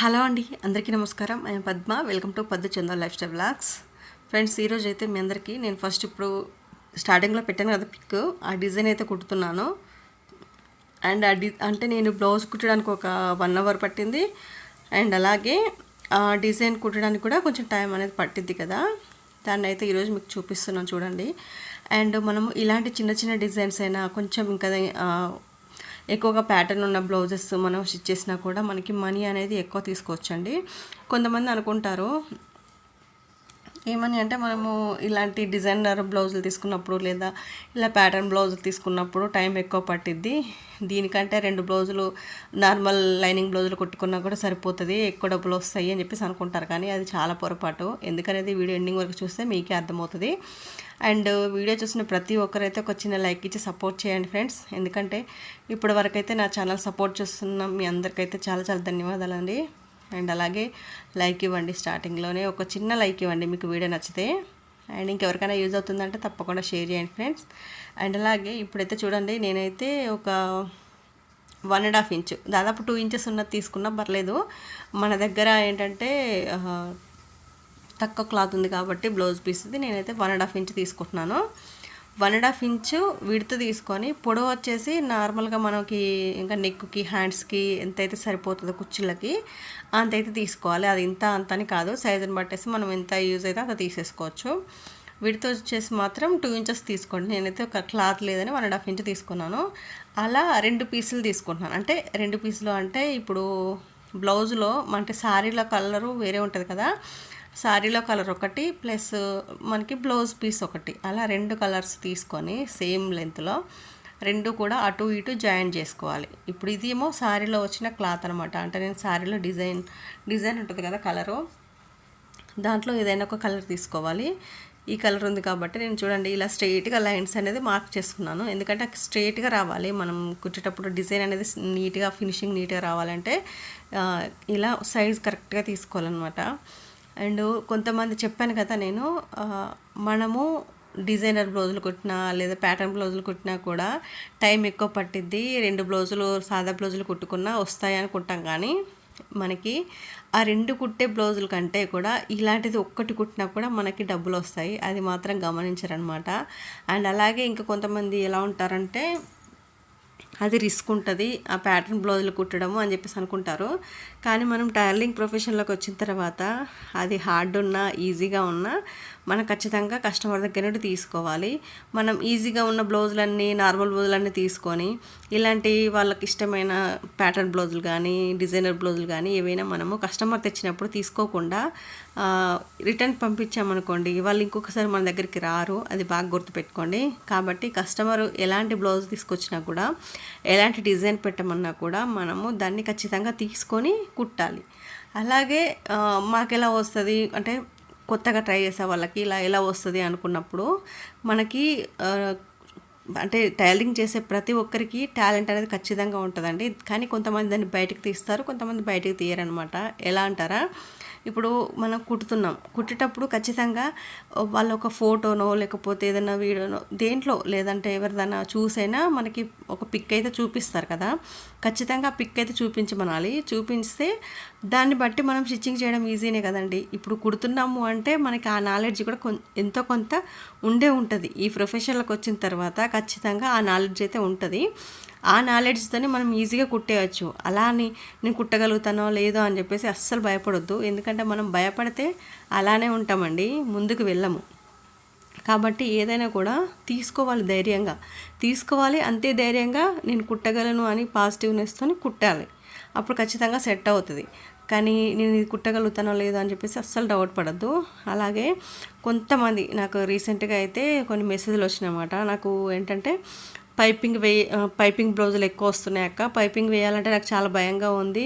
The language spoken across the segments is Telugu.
హలో అండి అందరికీ నమస్కారం. ఐఎమ్ పద్మ. వెల్కమ్ టు పద్దు చంద లైఫ్ స్టైల్ బ్లాగ్స్ ఫ్రెండ్స్ ఈరోజు అయితే మీ అందరికీ నేను ఫస్ట్ ఇప్పుడు స్టార్టింగ్లో పెట్టాను కదా పిక్. ఆ డిజైన్ అయితే కుడుతున్నాను అండ్ ఆ డి అంటే నేను బ్లౌజ్ కుట్టడానికి ఒక వన్ అవర్ పట్టింది. అండ్ అలాగే ఆ డిజైన్ కుట్టడానికి కూడా కొంచెం టైం అనేది పట్టింది కదా. దాన్ని అయితే ఈరోజు మీకు చూపిస్తున్నాను చూడండి. అండ్ మనము ఇలాంటి చిన్న చిన్న డిజైన్స్ అయినా కొంచెం ఇంకా ఎక్కువగా ప్యాటర్న్ ఉన్న బ్లౌజెస్ మనం స్టిచ్ చేసినా కూడా మనకి మనీ అనేది ఎక్కువ తీసుకోవచ్చండి. కొంతమంది అనుకుంటారు ఏమని అంటే మనము ఇలాంటి డిజైనర్ బ్లౌజులు తీసుకున్నప్పుడు లేదా ఇలా ప్యాటర్న్ బ్లౌజులు తీసుకున్నప్పుడు టైం ఎక్కువ పట్టిద్ది. దీనికంటే రెండు బ్లౌజులు నార్మల్ లైనింగ్ బ్లౌజులు కుట్టుకున్నా కూడా సరిపోతుంది ఎక్కువ డబ్బులు వస్తాయి అని చెప్పేసి అనుకుంటారు. కానీ అది చాలా పొరపాటు. ఎందుకనేది వీడియో ఎండింగ్ వరకు చూస్తే మీకే అర్థమవుతుంది. అండ్ వీడియో చూసిన ప్రతి ఒక్కరైతే ఒక చిన్న లైక్ ఇచ్చి సపోర్ట్ చేయండి ఫ్రెండ్స్. ఎందుకంటే ఇప్పటి వరకైతే నా ఛానల్ సపోర్ట్ చేస్తున్న మీ అందరికైతే చాలా చాలా ధన్యవాదాలండి. అండ్ అలాగే లైక్ ఇవ్వండి స్టార్టింగ్లోనే ఒక చిన్న లైక్ ఇవ్వండి మీకు వీడియో నచ్చితే. అండ్ ఇంకెవరికైనా యూజ్ అవుతుందంటే తప్పకుండా షేర్ చేయండి ఫ్రెండ్స్. అండ్ అలాగే ఇప్పుడైతే చూడండి నేనైతే ఒక వన్ అండ్ హాఫ్ ఇంచ్ దాదాపు టూ ఇంచెస్ ఉన్నది తీసుకున్నా పర్లేదు. మన దగ్గర ఏంటంటే తక్కువ క్లాత్ ఉంది కాబట్టి బ్లౌజ్ పీస్ది నేనైతే వన్ అండ్ హాఫ్ ఇంచ్ తీసుకుంటున్నాను. వన్ అండ్ హాఫ్ ఇంచు విడత తీసుకొని పొడవు వచ్చేసి నార్మల్గా మనకి ఇంకా నెక్కి హ్యాండ్స్కి ఎంతైతే సరిపోతుందో కుర్చీలకి అంతైతే తీసుకోవాలి. అది ఇంత అంత అని కాదు. సైజుని బట్టేసి మనం ఎంత యూజ్ అయితే అంత తీసేసుకోవచ్చు. విడత వచ్చేసి మాత్రం టూ ఇంచెస్ తీసుకోండి. నేనైతే ఒక క్లాత్ లేదని వన్ అండ్ హాఫ్ ఇంచ్ తీసుకున్నాను. అలా రెండు పీసులు తీసుకుంటున్నాను. అంటే రెండు పీసులు అంటే ఇప్పుడు బ్లౌజ్లో అంటే శారీల కలరు వేరే ఉంటుంది కదా. శారీలో కలర్ ఒకటి ప్లస్ మనకి బ్లౌజ్ పీస్ ఒకటి. అలా రెండు కలర్స్ తీసుకొని సేమ్ లెంత్లో రెండు కూడా అటు ఇటు జాయిన్ చేసుకోవాలి. ఇప్పుడు ఇది ఏమో శారీలో వచ్చిన క్లాత్ అనమాట. అంటే నేను శారీలో డిజైన్ డిజైన్ ఉంటుంది కదా కలరు. దాంట్లో ఏదైనా ఒక కలర్ తీసుకోవాలి. ఈ కలర్ ఉంది కాబట్టి నేను చూడండి ఇలా స్ట్రైట్గా లైన్స్ అనేది మార్క్ చేసుకున్నాను. ఎందుకంటే స్ట్రైట్గా రావాలి. మనం కుట్టేటప్పుడు డిజైన్ అనేది నీట్గా ఫినిషింగ్ నీట్గా రావాలంటే ఇలా సైజ్ కరెక్ట్గా తీసుకోవాలన్నమాట. అండ్ కొంతమంది చెప్పాను కదా నేను మనము డిజైనర్ బ్లౌజులు కుట్టినా లేదా ప్యాటర్న్ బ్లౌజులు కుట్టినా కూడా టైం ఎక్కువ పట్టిద్ది. రెండు బ్లౌజులు సాదా బ్లౌజులు కుట్టుకున్నా వస్తాయి అనుకుంటాం కానీ మనకి ఆ రెండు కుట్టే బ్లౌజుల కంటే కూడా ఇలాంటిది ఒక్కటి కుట్టినా కూడా మనకి డబ్బులు వస్తాయి. అది మాత్రం గమనించరనమాట అండ్ అలాగే ఇంకా కొంతమంది ఎలా ఉంటారంటే అది రిస్క్ ఉంటుంది. ఆ ప్యాటర్న్ బ్లౌజులు కుట్టడము అని చెప్పేసి అనుకుంటారు. కానీ మనం టైలరింగ్ ప్రొఫెషన్లోకి వచ్చిన తర్వాత అది హార్డ్ ఉన్నా ఈజీగా ఉన్నా మనం ఖచ్చితంగా కస్టమర్ దగ్గర నుండి తీసుకోవాలి. మనం ఈజీగా ఉన్న బ్లౌజులన్నీ నార్మల్ బ్లౌజులన్నీ తీసుకొని ఇలాంటి వాళ్ళకి ఇష్టమైన ప్యాటర్న్ బ్లౌజులు కానీ డిజైనర్ బ్లౌజులు కానీ ఏవైనా మనము కస్టమర్ తెచ్చినప్పుడు తీసుకోకుండా రిటర్న్ పంపించామనుకోండి వాళ్ళు ఇంకొకసారి మన దగ్గరికి రారు అది బాగా గుర్తుపెట్టుకోండి. కాబట్టి కస్టమర్ ఎలాంటి బ్లౌజ్ తీసుకొచ్చినా కూడా ఎలాంటి డిజైన్ పెట్టమన్నా కూడా మనము దాన్ని ఖచ్చితంగా తీసుకొని కుట్టాలి. అలాగే మాకు ఎలా వస్తుంది? అంటే కొత్తగా ట్రై చేసే వాళ్ళకి ఇలా ఎలా వస్తుంది అనుకున్నప్పుడు మనకి అంటే టైలరింగ్ చేసే ప్రతి ఒక్కరికి టాలెంట్ అనేది ఖచ్చితంగా ఉంటుందండి. కానీ కొంతమంది దాన్ని బయటకు తీస్తారు కొంతమంది బయటకు తీయరనమాట. ఎలా అంటారా? ఇప్పుడు మనం కుట్టుతున్నాం. కుట్టేటప్పుడు ఖచ్చితంగా వాళ్ళ ఒక ఫోటోనో లేకపోతే ఏదైనా వీడియోనో దేంట్లో లేదంటే ఎవరిదైనా చూసైనా మనకి ఒక పిక్ అయితే చూపిస్తారు కదా. ఖచ్చితంగా ఆ పిక్ అయితే చూపించమనాలి. చూపిస్తే దాన్ని బట్టి మనం స్టిచ్చింగ్ చేయడం ఈజీనే కదండి. ఇప్పుడు కుడుతున్నాము అంటే మనకి ఆ నాలెడ్జ్ కూడా కొం ఎంతో కొంత ఉండే ఉంటుంది. ఈ ప్రొఫెషన్లోకి వచ్చిన తర్వాత ఖచ్చితంగా ఆ నాలెడ్జ్ అయితే ఉంటుంది. ఆ నాలెడ్జ్తోనే మనం ఈజీగా కుట్టేయచ్చు. అలా అని నేను కుట్టగలుగుతానో లేదో అని చెప్పేసి అస్సలు భయపడొద్దు. ఎందుకంటే మనం భయపడితే అలానే ఉంటామండి ముందుకు వెళ్ళము. కాబట్టి ఏదైనా కూడా తీసుకోవాలి ధైర్యంగా. తీసుకోవాలి అంతే ధైర్యంగా నేను కుట్టగలను అని పాజిటివ్నెస్తో కుట్టాలి. అప్పుడు ఖచ్చితంగా సెట్ అవుతుంది. కానీ నేను ఇది కుట్టగలుగుతానో లేదో అని చెప్పేసి అస్సలు డౌట్ పడద్దు. అలాగే కొంతమంది నాకు రీసెంట్గా అయితే కొన్ని మెసేజ్లు వచ్చినాయన్నమాట. నాకు ఏంటంటే పైపింగ్ వేయ పైపింగ్ బ్లౌజులు ఎక్కువ వస్తున్నాయి అక్క. పైపింగ్ వేయాలంటే నాకు చాలా భయంగా ఉంది.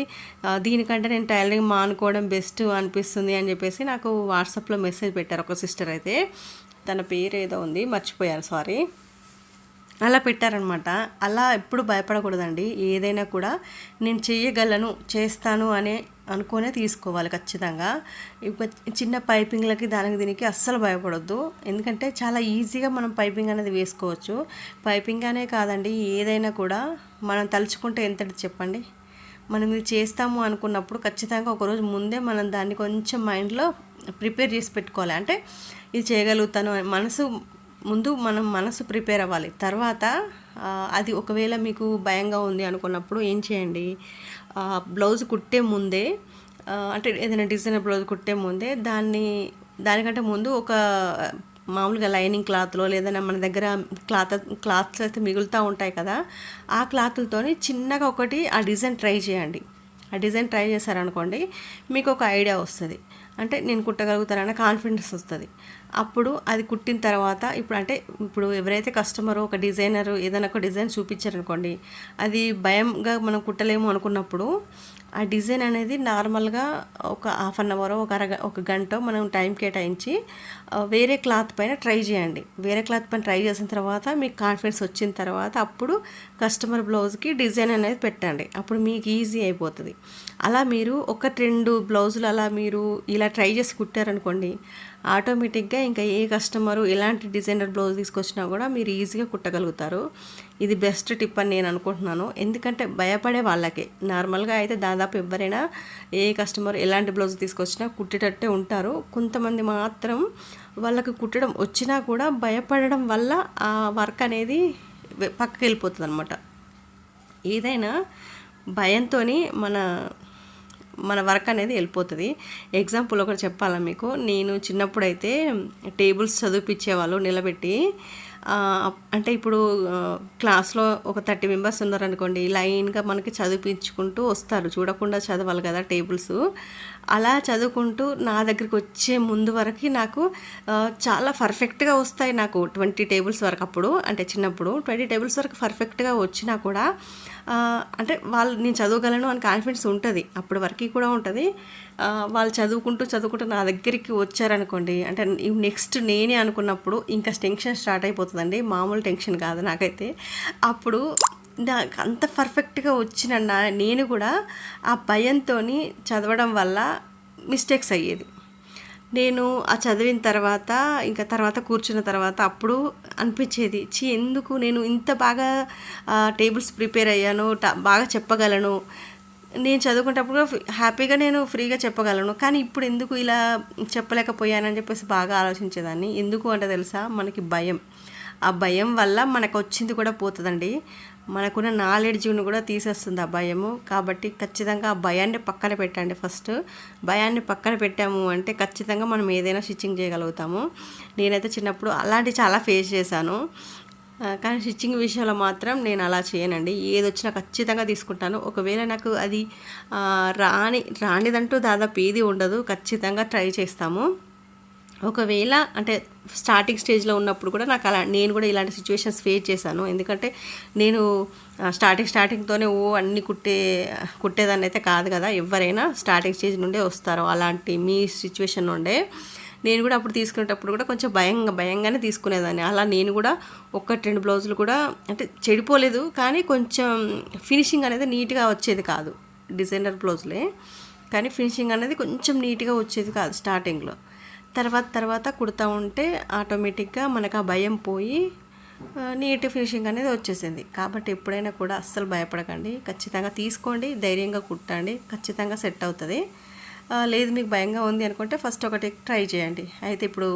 దీనికంటే నేను టైలరింగ్ మానుకోవడం బెస్ట్ అనిపిస్తుంది అని చెప్పేసి నాకు వాట్సాప్లో మెసేజ్ పెట్టారు ఒక సిస్టర్ అయితే. తన పేరు ఏదో ఉంది మర్చిపోయాను సారీ. అలా పెట్టారనమాట. అలా ఎప్పుడు భయపడకూడదండి. ఏదైనా కూడా నేను చేయగలను చేస్తాను అనే అనుకునే తీసుకోవాలి ఖచ్చితంగా. చిన్న పైపింగ్లకి దానికి దీనికి అస్సలు భయపడొద్దు. ఎందుకంటే చాలా ఈజీగా మనం పైపింగ్ అనేది వేసుకోవచ్చు. పైపింగ్ అనే కాదండి ఏదైనా కూడా మనం తలుచుకుంటే ఎంత చెప్పండి? మనం ఇది చేస్తాము అనుకున్నప్పుడు ఖచ్చితంగా ఒకరోజు ముందే మనం దాన్ని కొంచెం మైండ్లో ప్రిపేర్ చేసి పెట్టుకోవాలి. అంటే ఇది చేయగలుగుతాను మనసు ముందు మనం మనసు ప్రిపేర్ అవ్వాలి. తర్వాత అది ఒకవేళ మీకు భయంగా ఉంది అనుకున్నప్పుడు ఏం చేయండి? బ్లౌజ్ కుట్టే ముందే అంటే ఏదైనా డిజైనర్ బ్లౌజ్ కుట్టే ముందే దాన్ని దానికంటే ముందు ఒక మామూలుగా లైనింగ్ క్లాత్లో లేదన్నా మన దగ్గర క్లాత్ క్లాత్స్ అయితే మిగులుతూ ఉంటాయి కదా ఆ క్లాత్లతోని చిన్నగా ఒకటి ఆ డిజైన్ ట్రై చేయండి. ఆ డిజైన్ ట్రై చేశారనుకోండి మీకు ఒక ఐడియా వస్తుంది. అంటే నేను కుట్టగలుగుతానన్న కాన్ఫిడెన్స్ వస్తుంది. అప్పుడు అది కుట్టిన తర్వాత ఇప్పుడు అంటే ఇప్పుడు ఎవరైతే కస్టమర్ ఒక డిజైనర్ ఏదైనా ఒక డిజైన్ చూపించారనుకోండి అది భయంగా మనం కుట్టలేము అనుకున్నప్పుడు ఆ డిజైన్ అనేది నార్మల్గా ఒక హాఫ్ అన్ అవర్ ఒక అరగ ఒక గంట మనం టైం కేటాయించి వేరే క్లాత్ పైన ట్రై చేయండి. వేరే క్లాత్ పైన ట్రై చేసిన తర్వాత మీకు కాన్ఫిడెన్స్ వచ్చిన తర్వాత అప్పుడు కస్టమర్ బ్లౌజ్కి డిజైన్ అనేది పెట్టండి. అప్పుడు మీకు ఈజీ అయిపోతుంది. అలా మీరు ఒక రెండు బ్లౌజులు అలా మీరు ఇలా ట్రై చేసి కుట్టారనుకోండి ఆటోమేటిక్గా ఇంకా ఏ కస్టమరు ఎలాంటి డిజైనర్ బ్లౌజ్ తీసుకొచ్చినా కూడా మీరు ఈజీగా కుట్టగలుగుతారు. ఇది బెస్ట్ టిప్ అని నేను అనుకుంటున్నాను. ఎందుకంటే భయపడే వాళ్ళకే. నార్మల్గా అయితే దాదాపు ఎవరైనా ఏ కస్టమర్ ఎలాంటి బ్లౌజ్ తీసుకొచ్చినా కుట్టేటట్టే ఉంటారు. కొంతమంది మాత్రం వాళ్ళకి కుట్టడం వచ్చినా కూడా భయపడడం వల్ల ఆ వర్క్ అనేది పక్కకి వెళ్ళిపోతుంది అనమాట ఏదైనా భయంతో మన మన వర్క్ అనేది వెళ్ళిపోతుంది. ఎగ్జాంపుల్ ఒకటి చెప్పాలా మీకు? నేను చిన్నప్పుడైతే టేబుల్స్ చదివిపించేవాళ్ళు నిలబెట్టి. అంటే ఇప్పుడు క్లాస్లో ఒక థర్టీ మెంబర్స్ ఉన్నారనుకోండి లైన్గా మనకి చదివించుకుంటూ వస్తారు. చూడకుండా చదవాలి కదా టేబుల్స్. అలా చదువుకుంటూ నా దగ్గరికి వచ్చే ముందు వరకు నాకు చాలా పర్ఫెక్ట్గా వస్తాయి నాకు ట్వంటీ టేబుల్స్ వరకు అప్పుడు అంటే చిన్నప్పుడు. ట్వంటీ టేబుల్స్ వరకు పర్ఫెక్ట్గా వచ్చినా కూడా అంటే వాళ్ళు నేను చదవగలను అని కాన్ఫిడెన్స్ ఉంటుంది. అప్పటి వరకు కూడా ఉంటుంది. వాళ్ళు చదువుకుంటూ చదువుకుంటూ నా దగ్గరికి వచ్చారనుకోండి అంటే నెక్స్ట్ నేనే అనుకున్నప్పుడు ఇంకా టెన్షన్ స్టార్ట్ అయిపోతుంది. అయిపోతుందండి. మామూలు టెన్షన్ కాదు నాకైతే. అప్పుడు నాకు అంత పర్ఫెక్ట్గా వచ్చిన నేను కూడా ఆ భయంతో చదవడం వల్ల మిస్టేక్స్ అయ్యేది. నేను ఆ చదివిన తర్వాత ఇంకా తర్వాత కూర్చున్న తర్వాత అప్పుడు అనిపించేది చీ ఎందుకు నేను ఇంత బాగా టేబుల్స్ ప్రిపేర్ అయ్యాను ట- బాగా చెప్పగలను. నేను చదువుకునేటప్పుడు హ్యాపీగా నేను ఫ్రీగా చెప్పగలను. కానీ ఇప్పుడు ఎందుకు ఇలా చెప్పలేకపోయానని చెప్పేసి బాగా ఆలోచించేదాన్ని. ఎందుకు అంటే తెలుసా? మనకి భయం. ఆ భయం వల్ల మనకు వచ్చింది కూడా పోతుందండి. మనకున్న నాలెడ్జ్ని కూడా తీసేస్తుంది ఆ భయము. కాబట్టి ఖచ్చితంగా ఆ భయాన్ని పక్కన పెట్టండి ఫస్ట్ భయాన్ని పక్కన పెట్టాము అంటే ఖచ్చితంగా మనం ఏదైనా స్టిచ్చింగ్ చేయగలుగుతాము. నేనైతే చిన్నప్పుడు అలాంటి చాలా ఫేస్ చేశాను. కానీ స్టిచ్చింగ్ విషయంలో మాత్రం నేను అలా చేయనండి. ఏది వచ్చినా ఖచ్చితంగా తీసుకుంటాను. ఒకవేళ నాకు అది రాని రానిదంటూ దాదాపు ఏది ఉండదు. ఖచ్చితంగా ట్రై చేస్తాము. ఒకవేళ అంటే స్టార్టింగ్ స్టేజ్లో ఉన్నప్పుడు కూడా నాకు అలా నేను కూడా ఇలాంటి సిచ్యువేషన్స్ ఫేస్ చేశాను. ఎందుకంటే నేను స్టార్టింగ్ స్టార్టింగ్తోనే ఓ అన్ని కుట్టే కుట్టేదాన్ని అయితే కాదు కదా ఎవరైనా స్టార్టింగ్ స్టేజ్ నుండే వస్తారు. అలాంటి మీ సిచ్యువేషన్ నుండే నేను కూడా అప్పుడు తీసుకునేటప్పుడు కూడా కొంచెం భయంగా భయంగానే తీసుకునేదాన్ని. అలా నేను కూడా ఒక్కటి రెండు బ్లౌజులు కూడా అంటే చెడిపోలేదు కానీ కొంచెం ఫినిషింగ్ అనేది నీట్గా వచ్చేది కాదు. డిజైనర్ బ్లౌజులే కానీ ఫినిషింగ్ అనేది కొంచెం నీట్గా వచ్చేది కాదు స్టార్టింగ్లో తర్వాత తర్వాత కుడతా ఉంటే ఆటోమేటిక్గా మనకు ఆ భయం పోయి నీట్ ఫినిషింగ్ అనేది వచ్చేసింది. కాబట్టి ఎప్పుడైనా కూడా అస్సలు భయపడకండి. ఖచ్చితంగా తీసుకోండి ధైర్యంగా కుట్టండి ఖచ్చితంగా సెట్ అవుతుంది. లేదు మీకు భయంగా ఉంది అనుకుంటే ఫస్ట్ ఒకటి ట్రై చేయండి. అయితే ఇప్పుడు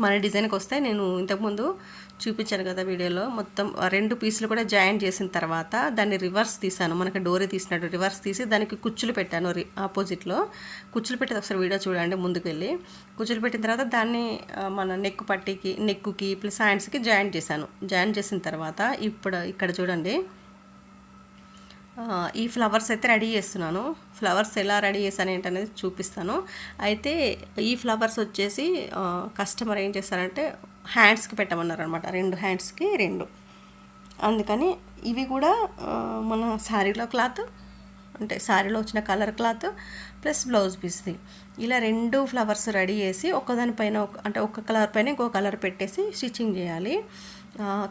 మన డిజైన్కి వస్తే నేను ఇంతకుముందు చూపించాను కదా వీడియోలో. మొత్తం రెండు పీసులు కూడా జాయిన్ చేసిన తర్వాత దాన్ని రివర్స్ తీసాను మనకి డోరీ తీసినట్టు రివర్స్ తీసి దానికి కుచ్చులు పెట్టాను రి ఆపోజిట్లో. కుచ్చులు పెట్టేది ఒకసారి వీడియో చూడండి ముందుకు వెళ్ళి కుచ్చులు పెట్టిన తర్వాత దాన్ని మన నెక్ పట్టికి నెక్కుకి ప్లస్ హ్యాండ్స్కి జాయిన్ చేశాను. జాయిన్ చేసిన తర్వాత ఇప్పుడు ఇక్కడ చూడండి. ఈ ఫ్లవర్స్ అయితే రెడీ చేస్తున్నాను. ఫ్లవర్స్ ఎలా రెడీ చేశాను ఏంటనేది చూపిస్తాను. అయితే ఈ ఫ్లవర్స్ వచ్చేసి కస్టమర్ ఏం చేస్తారంటే హ్యాండ్స్కి పెట్టమన్నారు అనమాట రెండు హ్యాండ్స్కి రెండు. అందుకని ఇవి కూడా మన శారీలో క్లాత్ అంటే శారీలో వచ్చిన కలర్ క్లాత్ ప్లస్ బ్లౌజ్ పీస్ది. ఇలా రెండు ఫ్లవర్స్ రెడీ చేసి ఒకదానిపైన ఒక అంటే ఒక కలర్ పైన ఇంకో కలర్ పెట్టేసి స్టిచ్చింగ్ చేయాలి.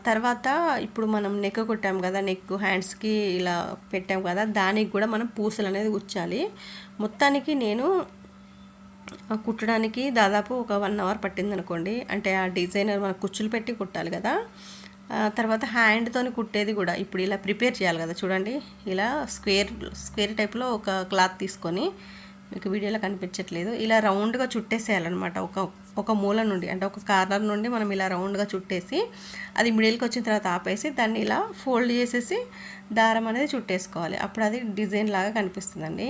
తర్వాత ఇప్పుడు మనం నెక్ కొట్టాం కదా నెక్ హ్యాండ్స్కి ఇలా పెట్టాం కదా దానికి కూడా మనం పూసలు అనేది గుచ్చాలి. మొత్తానికి నేను కుట్టడానికి దాదాపు ఒక వన్ అవర్ పట్టింది అనుకోండి అంటే ఆ డిజైనర్ మనం కుచ్చులు పెట్టి కుట్టాలి కదా. తర్వాత హ్యాండ్తో కుట్టేది కూడా ఇప్పుడు ఇలా ప్రిపేర్ చేయాలి కదా చూడండి. ఇలా స్క్వేర్ స్క్వేర్ టైప్లో ఒక క్లాత్ తీసుకొని మీకు వీడియోలో కనిపించట్లేదు. ఇలా రౌండ్గా చుట్టేసేయాలన్నమాట. ఒక ఒక మూల నుండి అంటే ఒక కార్నర్ నుండి మనం ఇలా రౌండ్గా చుట్టేసి అది మిడిల్కి వచ్చిన తర్వాత ఆపేసి దాన్ని ఇలా ఫోల్డ్ చేసేసి దారం అనేది చుట్టేసుకోవాలి. అప్పుడు అది డిజైన్ లాగా కనిపిస్తుందండి.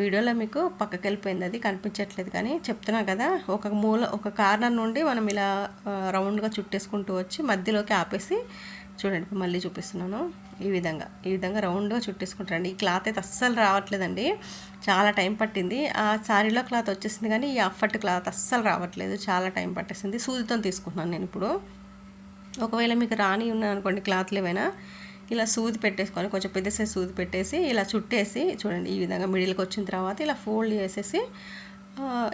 వీడియోలో మీకు పక్కకి వెళ్ళిపోయింది అది కనిపించట్లేదు కానీ చెప్తున్నా కదా ఒక మూల ఒక కార్నర్ నుండి మనం ఇలా రౌండ్గా చుట్టేసుకుంటూ వచ్చి మధ్యలోకి ఆపేసి చూడండి మళ్ళీ చూపిస్తున్నాను. ఈ విధంగా ఈ విధంగా రౌండ్గా చుట్టేసుకుంటారండి. ఈ క్లాత్ అయితే అస్సలు రావట్లేదండి. చాలా టైం పట్టింది. ఆ శారీలో క్లాత్ వచ్చేసింది కానీ ఈ అఫట్ క్లాత్ అస్సలు రావట్లేదు. చాలా టైం పట్టేసింది. సూదితో తీసుకుంటున్నాను నేను ఇప్పుడు. ఒకవేళ మీకు రాని ఉన్నాయి అనుకోండి క్లాత్లు ఏమైనా ఇలా సూది పెట్టేసుకొని కొంచెం పెద్ద సైజ్ సూది పెట్టేసి ఇలా చుట్టేసి చూడండి ఈ విధంగా మిడిల్కి వచ్చిన తర్వాత ఇలా ఫోల్డ్ చేసేసి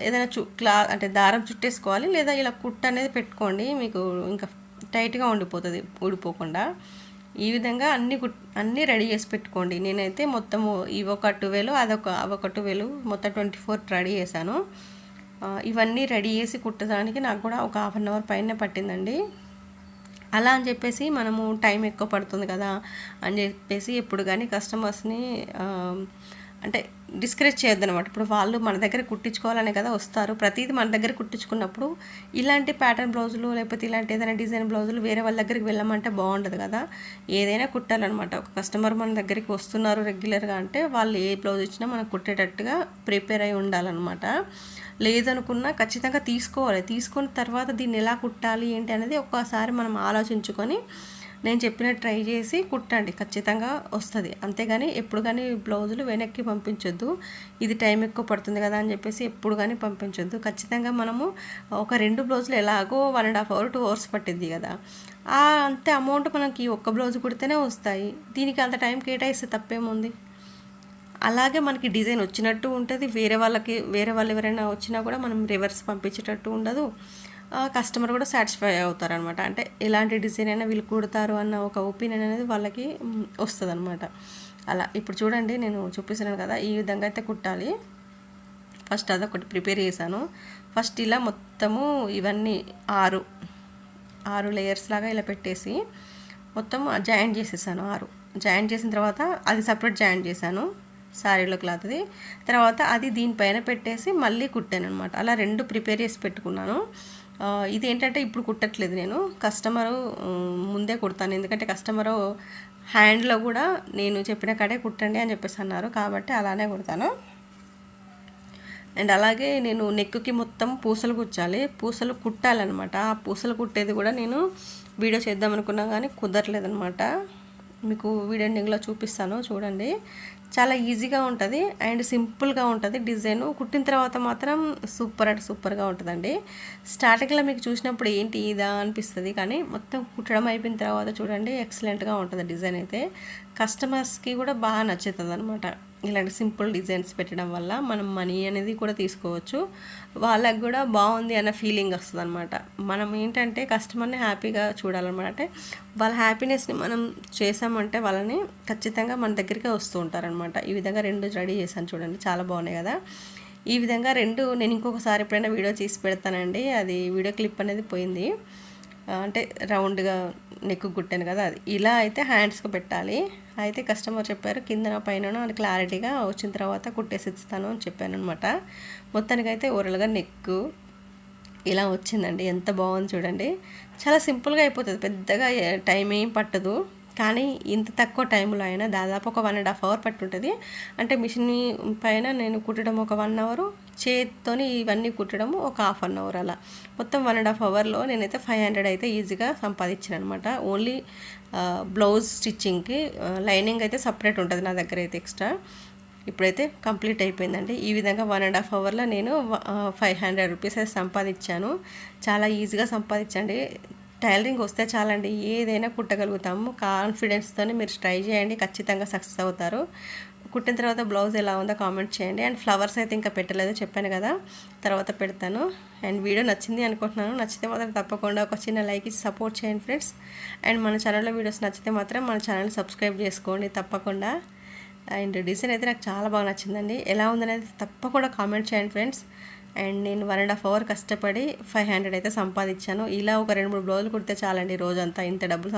ఏదైనా చు క్లా అంటే దారం చుట్టేసుకోవాలి లేదా ఇలా కుట్ట అనేది పెట్టుకోండి. మీకు ఇంకా టైట్గా ఉండిపోతుంది ఊడిపోకుండా. ఈ విధంగా అన్ని కుట్ అన్నీ రెడీ చేసి పెట్టుకోండి. నేనైతే మొత్తము ఇవి ఒక ట్వెల్వ్ అదొక అవొక ట్వెల్వ్ మొత్తం ట్వంటీ ఫోర్ రెడీ చేశాను. ఇవన్నీ రెడీ చేసి కుట్టడానికి నాకు కూడా ఒక హాఫ్ అన్ అవర్ పైన పట్టిందండి. అలా అని చెప్పేసి మనము టైం ఎక్కువ పడుతుంది కదా అని చెప్పేసి ఎప్పుడు కానీ కస్టమర్స్ని అంటే డిస్కరేజ్ చేయొద్దు అనమాట ఇప్పుడు వాళ్ళు మన దగ్గర కుట్టించుకోవాలనే కదా వస్తారు. ప్రతిదీ మన దగ్గర కుట్టించుకున్నప్పుడు ఇలాంటి ప్యాటర్న్ బ్లౌజులు లేకపోతే ఇలాంటి ఏదైనా డిజైన్ బ్లౌజులు వేరే వాళ్ళ దగ్గరికి వెళ్ళమంటే బాగుండదు కదా. ఏదైనా కుట్టాలన్నమాట. ఒక కస్టమర్ మన దగ్గరికి వస్తున్నారు రెగ్యులర్గా అంటే వాళ్ళు ఏ బ్లౌజ్ ఇచ్చినా మనకు కుట్టేటట్టుగా ప్రిపేర్ అయి ఉండాలన్నమాట. లేదనుకున్నా ఖచ్చితంగా తీసుకోవాలి. తీసుకున్న తర్వాత దీన్ని ఎలా కుట్టాలి ఏంటి అనేది ఒక్కసారి మనం ఆలోచించుకొని నేను చెప్పినట్టు ట్రై చేసి కుట్టండి. ఖచ్చితంగా వస్తుంది. అంతేగాని ఎప్పుడు కానీ బ్లౌజులు వెనక్కి పంపించొద్దు. ఇది టైం ఎక్కువ పడుతుంది కదా అని చెప్పేసి ఎప్పుడు కానీ పంపించొద్దు. ఖచ్చితంగా మనము ఒక రెండు బ్లౌజులు ఎలాగో one and half hour two hours పట్టింది కదా. ఆ అంతే అమౌంట్ మనకి ఒక్క బ్లౌజ్ కుడితేనే వస్తాయి. దీనికి అంత టైం కేటాయిస్తే తప్పేముంది? అలాగే మనకి డిజైన్ వచ్చినట్టు ఉంటుంది. వేరే వాళ్ళకి వేరే వాళ్ళు ఎవరైనా వచ్చినా కూడా మనం రివర్స్ పంపించేటట్టు ఉండదు. కస్టమర్ కూడా సాటిస్ఫై అవుతారనమాట అంటే ఎలాంటి డిజైన్ అయినా వీళ్ళు కుడతారు అన్న ఒక ఒపీనియన్ అనేది వాళ్ళకి వస్తుంది అనమాట అలా ఇప్పుడు చూడండి నేను చూపిస్తున్నాను కదా ఈ విధంగా అయితే కుట్టాలి. ఫస్ట్ అదొకటి ప్రిపేర్ చేశాను. ఫస్ట్ ఇలా మొత్తము ఇవన్నీ ఆరు ఆరు లేయర్స్ లాగా ఇలా పెట్టేసి మొత్తం జాయింట్ చేసేసాను ఆరు. జాయింట్ చేసిన తర్వాత అది సపరేట్ జాయింట్ చేశాను. శారీలో క్లాత్ది తర్వాత అది దీనిపైన పెట్టేసి మళ్ళీ కుట్టాను అనమాట అలా రెండు ప్రిపేర్ చేసి పెట్టుకున్నాను. ఇది ఏంటంటే ఇప్పుడు కుట్టట్లేదు నేను. కస్టమరు ముందే కుడతాను. ఎందుకంటే కస్టమరు హ్యాండ్లో కూడా నేను చెప్పిన కాడే కుట్టండి అని చెప్పేసి అన్నారు. కాబట్టి అలానే కుడతాను. అండ్ అలాగే నేను నెక్కి మొత్తం పూసలు కుచ్చాలి పూసలు కుట్టాలన్నమాట. ఆ పూసలు కుట్టేది కూడా నేను వీడియో చేద్దాం అనుకున్నా కానీ కుదరలేదనమాట మీకు వీడియో ఎండింగ్లో చూపిస్తాను. చూడండి. చాలా ఈజీగా ఉంటుంది అండ్ సింపుల్గా ఉంటుంది డిజైన్. కుట్టిన తర్వాత మాత్రం సూపర్ అంటే సూపర్గా ఉంటుందండి. స్టార్టింగ్లో మీకు చూసినప్పుడు ఏంటి ఇదా అనిపిస్తుంది కానీ మొత్తం కుట్టడం అయిపోయిన తర్వాత చూడండి ఎక్సలెంట్గా ఉంటుంది డిజైన్ అయితే. కస్టమర్స్కి కూడా బాగా నచ్చుతుంది అనమాట ఇలాంటి సింపుల్ డిజైన్స్ పెట్టడం వల్ల మనం మనీ అనేది కూడా తీసుకోవచ్చు. వాళ్ళకి కూడా బాగుంది అన్న ఫీలింగ్ వస్తుంది అనమాట మనం ఏంటంటే కస్టమర్ని హ్యాపీగా చూడాలన్నమాట. అంటే వాళ్ళ హ్యాపీనెస్ని మనం చేసామంటే వాళ్ళని ఖచ్చితంగా మన దగ్గరికే వస్తూ ఉంటారనమాట ఈ విధంగా రెండు రెడీ చేశాను చూడండి చాలా బాగున్నాయి కదా. ఈ విధంగా రెండు నేను ఇంకొకసారి ఎప్పుడైనా వీడియో చేసి పెడతానండి. అది వీడియో క్లిప్ అనేది పోయింది. అంటే రౌండ్గా నెక్కు కుట్టాను కదా అది. ఇలా అయితే హ్యాండ్స్కి పెట్టాలి. అయితే కస్టమర్ చెప్పారు కిందన పైన అది క్లారిటీగా వచ్చిన తర్వాత కుట్టేసి ఇస్తాను అని చెప్పాను అనమాట మొత్తానికైతే ఓరల్గా నెక్కు ఇలా వచ్చిందండి. ఎంత బాగుంది చూడండి. చాలా సింపుల్గా అయిపోతుంది. పెద్దగా టైం ఏం పట్టదు. కానీ ఇంత తక్కువ టైంలో అయినా దాదాపు ఒక వన్ అండ్ హాఫ్ అవర్ పట్టుంటుంది. అంటే మిషన్ పైన నేను కుట్టడం ఒక వన్ అవర్ చేత్తోని ఇవన్నీ కుట్టడం ఒక హాఫ్ అన్ అవర్ అలా. మొత్తం వన్ అండ్ హాఫ్ అవర్లో నేనైతే ఫైవ్ హండ్రెడ్ అయితే ఈజీగా సంపాదించాను అనమాట ఓన్లీ బ్లౌజ్ స్టిచ్చింగ్కి లైనింగ్ అయితే సపరేట్ ఉంటుంది నా దగ్గర అయితే ఎక్స్ట్రా ఇప్పుడైతే కంప్లీట్ అయిపోయిందండి. ఈ విధంగా వన్ అండ్ హాఫ్ అవర్లో నేను ఫైవ్ హండ్రెడ్ రూపీస్ అయితే సంపాదించాను. చాలా ఈజీగా సంపాదించండి. టైలరింగ్ వస్తే చాలండి ఏదైనా కుట్టగలుగుతాము కాన్ఫిడెన్స్తో మీరు ట్రై చేయండి ఖచ్చితంగా సక్సెస్ అవుతారు. కుట్టిన తర్వాత బ్లౌజ్ ఎలా ఉందో కామెంట్ చేయండి. అండ్ ఫ్లవర్స్ అయితే ఇంకా పెట్టలేదు చెప్పాను కదా. తర్వాత పెడతాను. అండ్ వీడియో నచ్చింది అనుకుంటున్నాను. నచ్చితే మాత్రం తప్పకుండా ఒక చిన్న లైక్ ఇచ్చి సపోర్ట్ చేయండి ఫ్రెండ్స్. అండ్ మన ఛానల్లో వీడియోస్ నచ్చితే మాత్రం మన ఛానల్ సబ్స్క్రైబ్ చేసుకోండి తప్పకుండా. అండ్ డిజైన్ అయితే నాకు చాలా బాగా నచ్చిందండి. ఎలా ఉందనేది తప్పకుండా కామెంట్ చేయండి ఫ్రెండ్స్. అండ్ నేను వన్ అండ్ హాఫ్ అవర్ కష్టపడి ఫైవ్ హండ్రెడ్ అయితే సంపాదించాను. ఇలా ఒక రెండు మూడు బ్లౌజులు కుడితే చాలండి రోజంతా ఇంత డబ్బులు